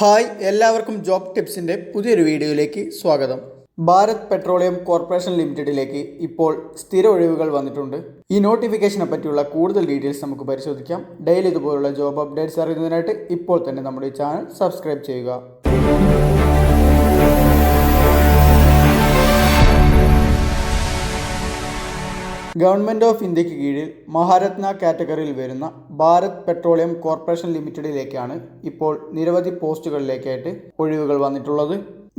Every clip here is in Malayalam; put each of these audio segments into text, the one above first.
ഹായ് എല്ലാവർക്കും ജോബ് ടിപ്സിന്റെ പുതിയൊരു വീഡിയോയിലേക്ക് സ്വാഗതം. ഭാരത് പെട്രോളിയം കോർപ്പറേഷൻ ലിമിറ്റഡിലേക്ക് ഇപ്പോൾ സ്ഥിര ഒഴിവുകൾ വന്നിട്ടുണ്ട്. ഈ നോട്ടിഫിക്കേഷനെ പറ്റിയുള്ള കൂടുതൽ ഡീറ്റെയിൽസ് നമുക്ക് പരിശോധിക്കാം. ഡെയിലി ഇതുപോലുള്ള ജോബ് അപ്ഡേറ്റ്സ് അറിയുന്നതിനായിട്ട് ഇപ്പോൾ തന്നെ നമ്മുടെ ഈ ചാനൽ സബ്സ്ക്രൈബ് ചെയ്യുക. ഗവൺമെന്റ് ഓഫ് ഇന്ത്യയ്ക്ക് കീഴിൽ മഹാരത്ന കാറ്റഗറിയിൽ വരുന്ന ഭാരത് പെട്രോളിയം കോർപ്പറേഷൻ ലിമിറ്റഡിലേക്കാണ് ഇപ്പോൾ നിരവധി പോസ്റ്റുകളിലേക്കായിട്ട് ഒഴിവുകൾ വന്നിട്ടുള്ളത്.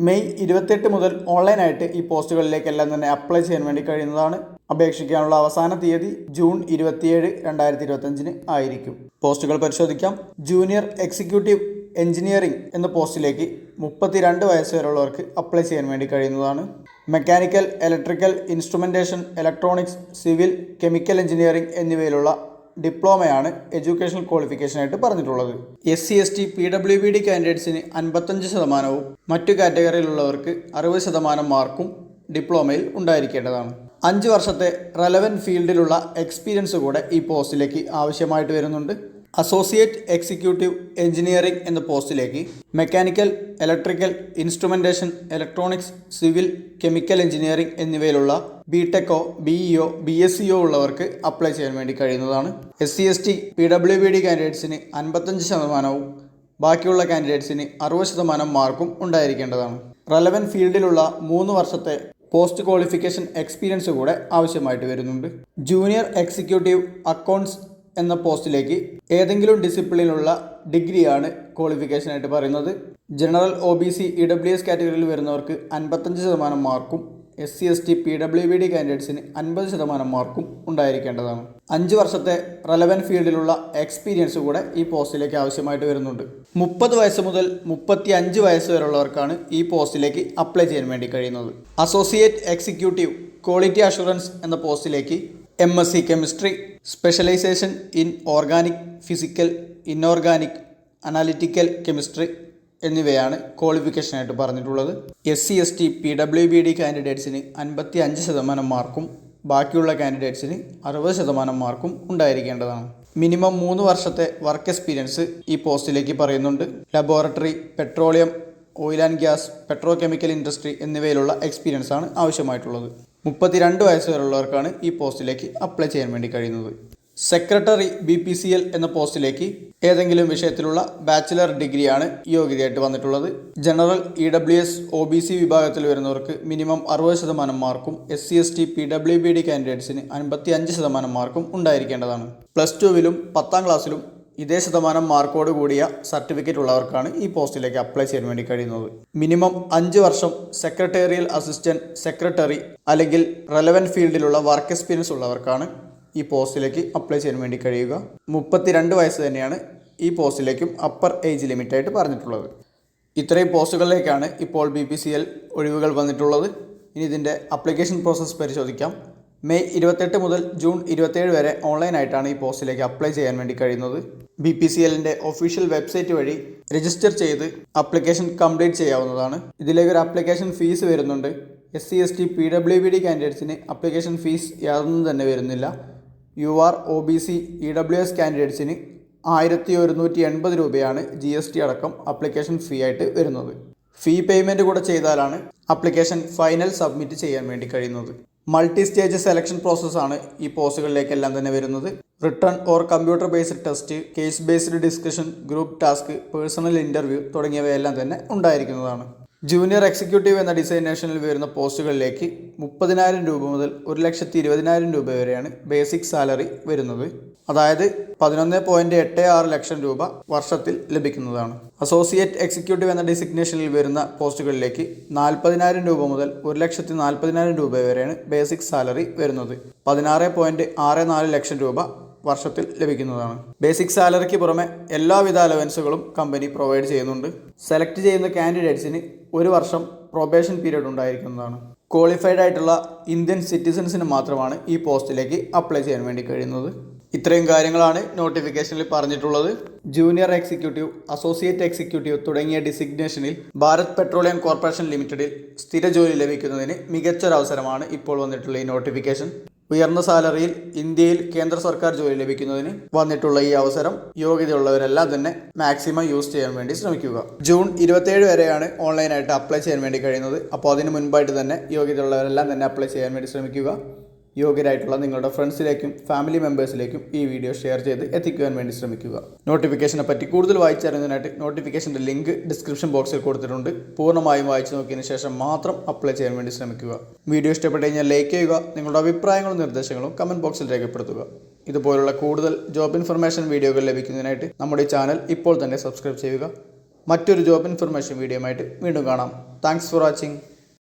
മെയ് ഇരുപത്തെട്ട് മുതൽ ഓൺലൈനായിട്ട് ഈ പോസ്റ്റുകളിലേക്കെല്ലാം തന്നെ അപ്ലൈ ചെയ്യാൻ വേണ്ടി കഴിയുന്നതാണ്. അപേക്ഷിക്കാനുള്ള അവസാന തീയതി ജൂൺ ഇരുപത്തിയേഴ് രണ്ടായിരത്തി ഇരുപത്തഞ്ചിന് ആയിരിക്കും. പോസ്റ്റുകൾ പരിശോധിക്കാം. ജൂനിയർ എക്സിക്യൂട്ടീവ് എഞ്ചിനീയറിംഗ് എന്ന പോസ്റ്റിലേക്ക് മുപ്പത്തിരണ്ട് വയസ്സ് വരെയുള്ളവർക്ക് അപ്ലൈ ചെയ്യാൻ വേണ്ടി കഴിയുന്നതാണ്. Mechanical electrical instrumentation electronics civil chemical engineering എന്നിവയിലുള്ള ഡിപ്ലോമയാണ് എഡ്യൂക്കേഷണൽ ക്വാളിഫിക്കേഷനായിട്ട് പറഞ്ഞിട്ടുള്ളത്. S C S T P W B D കാൻഡിഡേറ്റ്സിന് അൻപത്തഞ്ച് ശതമാനവും മറ്റു കാറ്റഗറിയിലുള്ളവർക്ക് അറുപത് ശതമാനം മാർക്കും ഡിപ്ലോമയിൽ ഉണ്ടായിരിക്കേണ്ടതാണ്. അഞ്ച് വർഷത്തെ റെലവന്റ് ഫീൽഡിലുള്ള എക്സ്പീരിയൻസ് കൂടെ ഈ പോസ്റ്റിലേക്ക് ആവശ്യമായിട്ട് വരുന്നുണ്ട്. അസോസിയേറ്റ് എക്സിക്യൂട്ടീവ് എഞ്ചിനീയറിംഗ് എന്ന പോസ്റ്റിലേക്ക് mechanical electrical instrumentation electronics civil chemical engineering എന്നിവയിലുള്ള B ടെക്കോ ബി ഇഒ ബി എസ് സിഒ ഉള്ളവർക്ക് അപ്ലൈ ചെയ്യാൻ വേണ്ടി കഴിയുന്നതാണ്. S C S T P W B D കാൻഡിഡേറ്റ്സിന് അൻപത്തഞ്ച് ശതമാനവും ബാക്കിയുള്ള കാൻഡിഡേറ്റ്സിന് അറുപത് ശതമാനം മാർക്കും ഉണ്ടായിരിക്കേണ്ടതാണ്. റെലവന്റ് ഫീൽഡിലുള്ള മൂന്ന് വർഷത്തെ പോസ്റ്റ് ക്വാളിഫിക്കേഷൻ എക്സ്പീരിയൻസ് കൂടെ ആവശ്യമായിട്ട് വരുന്നുണ്ട്. ജൂനിയർ എക്സിക്യൂട്ടീവ് അക്കൗണ്ട്സ് എന്ന പോസ്റ്റിലേക്ക് ഏതെങ്കിലും ഡിസിപ്ലിനുള്ള ഡിഗ്രിയാണ് ക്വാളിഫിക്കേഷനായിട്ട് പറയുന്നത്. General O B C E W S കാറ്റഗറിയിൽ വരുന്നവർക്ക് അൻപത്തഞ്ച് ശതമാനം മാർക്കും S C S T P W B D കാൻഡിഡേറ്റ്സിന് അൻപത് ശതമാനം മാർക്കും ഉണ്ടായിരിക്കേണ്ടതാണ്. അഞ്ച് വർഷത്തെ റെലവന്റ് ഫീൽഡിലുള്ള എക്സ്പീരിയൻസ് കൂടെ ഈ പോസ്റ്റിലേക്ക് ആവശ്യമായിട്ട് വരുന്നുണ്ട്. മുപ്പത് വയസ്സ് മുതൽ മുപ്പത്തി അഞ്ച് വയസ്സ് വരെയുള്ളവർക്കാണ് ഈ പോസ്റ്റിലേക്ക് അപ്ലൈ ചെയ്യാൻ വേണ്ടി കഴിയുന്നത്. അസോസിയേറ്റ് എക്സിക്യൂട്ടീവ് ക്വാളിറ്റി അഷുറൻസ് എന്ന പോസ്റ്റിലേക്ക് M S C chemistry specialization in organic physical inorganic analytical chemistry എന്നിവയാണ് ക്വാളിഫിക്കേഷനായിട്ട് പറഞ്ഞിട്ടുള്ളത്. S C S T P W B D കാൻഡിഡേറ്റ്സിന് അൻപത്തി അഞ്ച് ശതമാനം മാർക്കും ബാക്കിയുള്ള കാൻഡിഡേറ്റ്സിന് അറുപത് ശതമാനം മാർക്കും ഉണ്ടായിരിക്കേണ്ടതാണ്. മിനിമം മൂന്ന് വർഷത്തെ വർക്ക് എക്സ്പീരിയൻസ് ഈ പോസ്റ്റിലേക്ക് പറയുന്നുണ്ട്. Laboratory petroleum oil and gas petrochemical industry എന്നിവയിലുള്ള experience ആണ് ആവശ്യമായിട്ടുള്ളത്. മുപ്പത്തിരണ്ട് വയസ്സ് വരെയുള്ളവർക്കാണ് ഈ പോസ്റ്റിലേക്ക് അപ്ലൈ ചെയ്യാൻ വേണ്ടി കഴിയുന്നത്. Secretary B P C L എന്ന പോസ്റ്റിലേക്ക് ഏതെങ്കിലും വിഷയത്തിലുള്ള ബാച്ചിലർ ഡിഗ്രിയാണ് യോഗ്യതയായിട്ട് വന്നിട്ടുള്ളത്. General E W S O B C വിഭാഗത്തിൽ വരുന്നവർക്ക് മിനിമം അറുപത് ശതമാനം മാർക്കും S C S T P W B D കാൻഡിഡേറ്റ്സിന് അൻപത്തി അഞ്ച് ശതമാനം മാർക്കും ഉണ്ടായിരിക്കേണ്ടതാണ്. പ്ലസ് ടുവിലും പത്താം ക്ലാസ്സിലും ഇതേ ശതമാനം മാർക്കോട് കൂടിയ സർട്ടിഫിക്കറ്റ് ഉള്ളവർക്കാണ് ഈ പോസ്റ്റിലേക്ക് അപ്ലൈ ചെയ്യാൻ വേണ്ടി കഴിയുന്നത്. മിനിമം അഞ്ച് വർഷം സെക്രട്ടേറിയൽ അസിസ്റ്റന്റ് സെക്രട്ടറി അല്ലെങ്കിൽ റെലവന്റ് ഫീൽഡിലുള്ള വർക്ക് എക്സ്പീരിയൻസ് ഉള്ളവർക്കാണ് ഈ പോസ്റ്റിലേക്ക് അപ്ലൈ ചെയ്യാൻ വേണ്ടി കഴിയുക. മുപ്പത്തിരണ്ട് വയസ്സ് തന്നെയാണ് ഈ പോസ്റ്റിലേക്കും അപ്പർ ഏജ് ലിമിറ്റായിട്ട് പറഞ്ഞിട്ടുള്ളത്. ഇത്രയും പോസ്റ്റുകളിലേക്കാണ് ഇപ്പോൾ ബി പി സി എൽ ഒഴിവുകൾ വന്നിട്ടുള്ളത്. ഇനി ഇതിന്റെ അപ്ലിക്കേഷൻ പ്രോസസ്സ് പരിശോധിക്കാം. മെയ് ഇരുപത്തെട്ട് മുതൽ ജൂൺ ഇരുപത്തേഴ് വരെ ഓൺലൈനായിട്ടാണ് ഈ പോസ്റ്റിലേക്ക് അപ്ലൈ ചെയ്യാൻ വേണ്ടി കഴിയുന്നത്. ബി പി സി എല്ലിന്റെ ഒഫീഷ്യൽ വെബ്സൈറ്റ് വഴി രജിസ്റ്റർ ചെയ്ത് അപ്ലിക്കേഷൻ കംപ്ലീറ്റ് ചെയ്യാവുന്നതാണ്. ഇതിലേക്ക് ഒരു അപ്ലിക്കേഷൻ ഫീസ് വരുന്നുണ്ട്. S C S T P W B D കാൻഡിഡേറ്റ്സിന് application fees യാതൊന്നും തന്നെ വരുന്നില്ല. U R O B C E W S കാൻഡിഡേറ്റ്സിന് ആയിരത്തി ഒരുന്നൂറ്റി എൺപത് രൂപയാണ് ജി എസ് ടി അടക്കം അപ്ലിക്കേഷൻ ഫീ ആയിട്ട് വരുന്നത്. ഫീ പേയ്മെന്റ് കൂടെ ചെയ്താലാണ് അപ്ലിക്കേഷൻ ഫൈനൽ സബ്മിറ്റ് ചെയ്യാൻ വേണ്ടി കഴിയുന്നത്. മൾട്ടി സ്റ്റേജ് സെലക്ഷൻ പ്രോസസ്സാണ് ഈ പോസ്റ്റുകളിലേക്കെല്ലാം തന്നെ വരുന്നത്. Written or computer based test case based discussion group task personal interview തുടങ്ങിയവയെല്ലാം തന്നെ ഉണ്ടായിരിക്കുന്നതാണ്. ജൂനിയർ എക്സിക്യൂട്ടീവ് എന്ന ഡിസൈനേഷനിൽ വരുന്ന പോസ്റ്റുകളിലേക്ക് മുപ്പതിനായിരം രൂപ മുതൽ ഒരു ലക്ഷത്തി ഇരുപതിനായിരം രൂപ വരെയാണ് ബേസിക് സാലറി വരുന്നത്. അതായത് പതിനൊന്ന് പോയിന്റ് എട്ട് ആറ് ലക്ഷം രൂപ വർഷത്തിൽ ലഭിക്കുന്നതാണ്. അസോസിയേറ്റ് എക്സിക്യൂട്ടീവ് എന്ന ഡിസിഗ്നേഷനിൽ വരുന്ന പോസ്റ്റുകളിലേക്ക് നാൽപ്പതിനായിരം രൂപ മുതൽ ഒരു ലക്ഷത്തി നാൽപ്പതിനായിരം രൂപ വരെയാണ് ബേസിക് സാലറി വരുന്നത്. പതിനാറ് പോയിന്റ് ആറ് നാല് ലക്ഷം രൂപ വർഷത്തിൽ ലഭിക്കുന്നതാണ്. ബേസിക് സാലറിക്ക് പുറമെ എല്ലാവിധ അലവൻസുകളും കമ്പനി പ്രൊവൈഡ് ചെയ്യുന്നുണ്ട്. സെലക്ട് ചെയ്യുന്ന കാൻഡിഡേറ്റ്സിന് ഒരു വർഷം പ്രൊബേഷൻ പീരീഡ് ഉണ്ടായിരിക്കുന്നതാണ്. ക്വാളിഫൈഡ് ആയിട്ടുള്ള ഇന്ത്യൻ സിറ്റിസൺസിന് മാത്രമാണ് ഈ പോസ്റ്റിലേക്ക് അപ്ലൈ ചെയ്യാൻ വേണ്ടി കഴിയുന്നത്. ഇത്രയും കാര്യങ്ങളാണ് നോട്ടിഫിക്കേഷനിൽ പറഞ്ഞിട്ടുള്ളത്. ജൂനിയർ എക്സിക്യൂട്ടീവ് അസോസിയേറ്റ് എക്സിക്യൂട്ടീവ് തുടങ്ങിയ ഡിസിഗ്നേഷനിൽ ഭാരത് പെട്രോളിയം കോർപ്പറേഷൻ ലിമിറ്റഡിൽ സ്ഥിര ജോലി ലഭിക്കുന്നതിന് മികച്ചൊരവസരമാണ് ഇപ്പോൾ വന്നിട്ടുള്ള ഈ നോട്ടിഫിക്കേഷൻ. ഉയർന്ന സാലറിയിൽ ഇന്ത്യയിൽ കേന്ദ്ര സർക്കാർ ജോലി ലഭിക്കുന്നതിന് വന്നിട്ടുള്ള ഈ അവസരം യോഗ്യതയുള്ളവരെല്ലാം തന്നെ മാക്സിമം യൂസ് ചെയ്യാൻ വേണ്ടി ശ്രമിക്കുക. ജൂൺ ഇരുപത്തേഴ് വരെയാണ് ഓൺലൈനായിട്ട് അപ്ലൈ ചെയ്യാൻ വേണ്ടി കഴിയുന്നത്. അപ്പോൾ അതിന് മുൻപായിട്ട് തന്നെ യോഗ്യതയുള്ളവരെല്ലാം തന്നെ അപ്ലൈ ചെയ്യാൻ വേണ്ടി ശ്രമിക്കുക. യോഗ്യരായിട്ടുള്ള നിങ്ങളുടെ ഫ്രണ്ട്സിലേക്കും ഫാമിലി മെമ്പേഴ്സിലേക്കും ഈ വീഡിയോ ഷെയർ ചെയ്ത് എത്തിക്കുവാൻ വേണ്ടി ശ്രമിക്കുക. നോട്ടിഫിക്കേഷനെ പറ്റി കൂടുതൽ വായിച്ചറിയുന്നതിനായിട്ട് നോട്ടിഫിക്കേഷന്റെ ലിങ്ക് ഡിസ്ക്രിപ്ഷൻ ബോക്സിൽ കൊടുത്തിട്ടുണ്ട്. പൂർണമായും വായിച്ചു നോക്കിയതിന് ശേഷം മാത്രം അപ്ലൈ ചെയ്യാൻ വേണ്ടി ശ്രമിക്കുക. വീഡിയോ ഇഷ്ടപ്പെട്ട് കഴിഞ്ഞാൽ ലൈക്ക് ചെയ്യുക നിങ്ങളുടെ അഭിപ്രായങ്ങളും നിർദ്ദേശങ്ങളും കമന്റ് ബോക്സിൽ രേഖപ്പെടുത്തുക. ഇതുപോലുള്ള കൂടുതൽ ജോബ് ഇൻഫർമേഷൻ വീഡിയോകൾ ലഭിക്കുന്നതിനായിട്ട് നമ്മുടെ ചാനൽ ഇപ്പോൾ തന്നെ സബ്സ്ക്രൈബ് ചെയ്യുക. മറ്റൊരു ജോബ് ഇൻഫർമേഷൻ വീഡിയോ ആയിട്ട് വീണ്ടും കാണാം. Thanks for watching